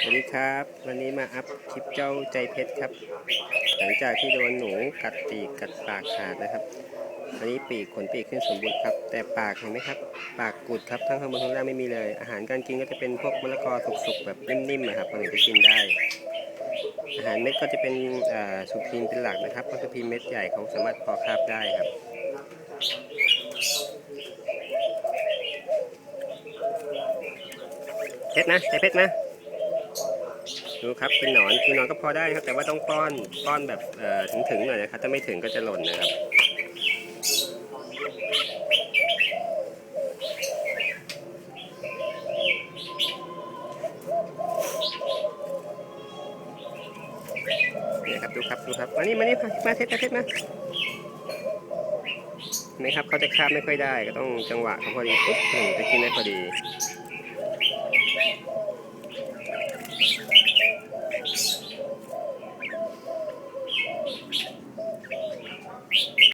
สวัสดีครับ วันนี้มาอัพคลิปเจ้าใจเพชรครับ หลังจากที่โดนหนูกัดปีกกัดปากขาดนะครับอันนี้ปีกขนปีกขึ้นสมบูรณ์ครับ แต่ปากเห็นไหมครับ ปากกุดครับทั้งข้างบนข้างล่างไม่มีเลย อาหารการกินก็จะเป็นพวกมะละกอสุกๆแบบนิ่มๆนะครับมันถึงจะกินได้ อาหารเม็ดก็จะเป็นสุพีนเป็นหลักนะครับเพราะสุพีนเม็ดใหญ่เขาสามารถพอคาบได้ครับเพชรนะใจเพชรนะ ดูครับเป็นหนอนกินหนอนก็พอได้ครับ แต่ว่าต้องป้อนป้อนแบบเอ่อถึงหน่อยนะครับ ถ้าไม่ถึงก็จะหล่นนะครับนี่ครับดูครับดูครับมานี่มานี่มาเทสมาเทสมานี่ครับเขาจะคาบไม่ค่อยได้ก็ต้องจังหวะเขาพอดีปุ๊บถึงจะกินได้พอดี